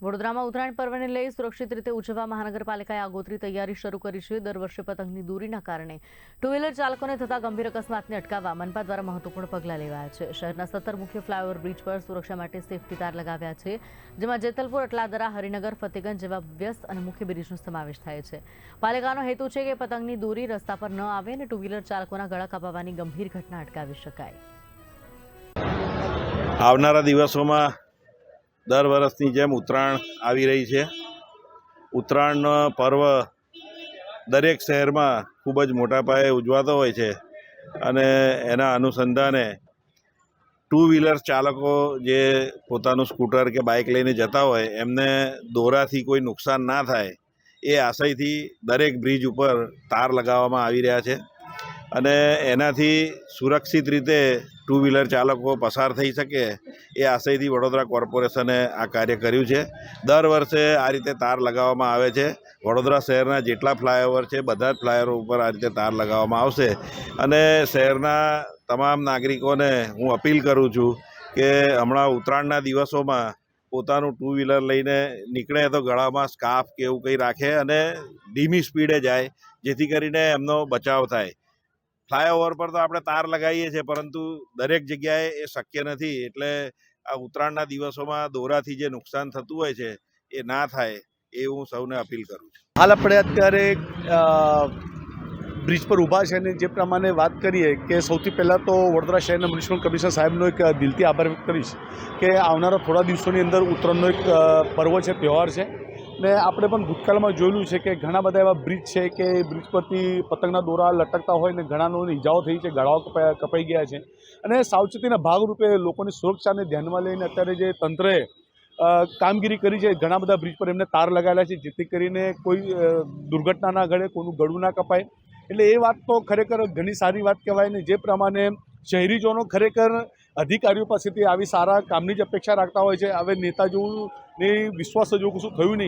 વડોદરામાં ઉત્તરાયણ પર્વને લઈ સુરક્ષિત રીતે ઉજવવા મહાનગરપાલિકાએ આગોતરી તૈયારી શરૂ કરી છે. દર વર્ષે પતંગની દૂરીના કારણે ટુ વ્હીલર ચાલકોને થતા ગંભીર અકસ્માતને અટકાવવા મનપા દ્વારા મહત્વપૂર્ણ પગલાં લેવાયા છે. શહેરના સત્તર મુખ્ય ફ્લાયઓવર બ્રિજ પર સુરક્ષા માટે સેફટી તાર લગાવ્યા છે, જેમાં જેતલપુર, અટલાદરા, હરિનગર, ફતેગંજ જેવા વ્યસ્ત અને મુખ્ય બ્રિજનો સમાવેશ થાય છે. પાલિકાનો હેતુ છે કે પતંગની દૂરી રસ્તા પર ન આવે અને ટુ વ્હીલર ચાલકોના ગળા કપાવવાની ગંભીર ઘટના અટકાવી શકાય. આવનારા દિવસોમાં દર વર્ષની જેમ ઉત્તરાયણ આવી રહી છે. ઉત્તરાયણનો પર્વ દરેક શહેરમાં ખૂબ જ મોટા પાયે ઉજવાતો હોય છે અને એના અનુસંધાને ટુ વ્હીલર ચાલકો જે પોતાનું સ્કૂટર કે બાઇક લઈને જતા હોય, એમને દોરાથી કોઈ નુકસાન ના થાય એ આશયથી દરેક બ્રિજ ઉપર તાર લગાવવામાં આવી રહ્યા છે. અને એનાથી સુરક્ષિત રીતે ટુ વ્હીલર ચાલકો પસાર થઈ શકે એ આશયથી વડોદરા કોર્પોરેશને આ કાર્ય કર્યું છે. દર વર્ષે આ રીતે તાર લગાવવામાં આવે છે. વડોદરા શહેરના જેટલા ફ્લાયઓવર છે, બધા જ ફ્લાયઓવર ઉપર આ રીતે તાર લગાવવામાં આવશે. અને શહેરના તમામ નાગરિકોને હું અપીલ કરું છું કે હમણાં ઉત્તરાયણના દિવસોમાં પોતાનું ટુ વ્હીલર લઈને નીકળે તો ગળામાં સ્કાર્ફ કે એવું કંઈ રાખે અને ધીમી સ્પીડે જાય, જેથી કરીને એમનો બચાવ થાય. ફ્લાયઓવર પર તો આપણે તાર લગાવીએ છીએ, પરંતુ દરેક જગ્યાએ એ શક્ય નથી. એટલે આ ઉત્તરાયણના દિવસોમાં દોરાથી જે નુકસાન થતું હોય છે, એ ના થાય, એ હું સૌને અપીલ કરું છું. હાલ આપણે અત્યારે બ્રિજ પર ઊભા છે અને જે પ્રમાણે વાત કરીએ કે સૌથી પહેલાં તો વડોદરા શહેરના મ્યુનિસિપલ કમિશનર સાહેબનો એક દિલથી આભાર વ્યક્ત કરીશ કે આવનારા થોડા દિવસોની અંદર ઉત્તરાયણનો એક પર્વ છે, તહેવાર છે. ને આપણે પણ ભૂતકાળમાં જોયેલું છે કે ઘણા બધા એવા બ્રિજ છે કે બ્રિજ પરથી પતંગના દોરા લટકતા હોય ને ઘણાને ઈજાઓ થઈ છે, ગળાઓ કપાઈ ગયા છે. અને સાવચેતીના ભાગરૂપે લોકોની સુરક્ષાને ધ્યાનમાં લઈને અત્યારે જે તંત્રએ કામગીરી કરી છે, ઘણા બધા બ્રિજ પર એમને તાર લગાવેલા છે, જેથી કરીને કોઈ દુર્ઘટના ના ઘડે, કોઈનું ગળું ના કપાય. એટલે એ વાત તો ખરેખર ઘણી સારી વાત કહેવાય ને જે પ્રમાણે શહેરીજનો ખરેખર અધિકારીઓ પાસેથી આવી સારા કામની જ અપેક્ષા રાખતા હોય છે. હવે નેતા જેવું ને વિશ્વાસ જેવું કશું થયું નહીં.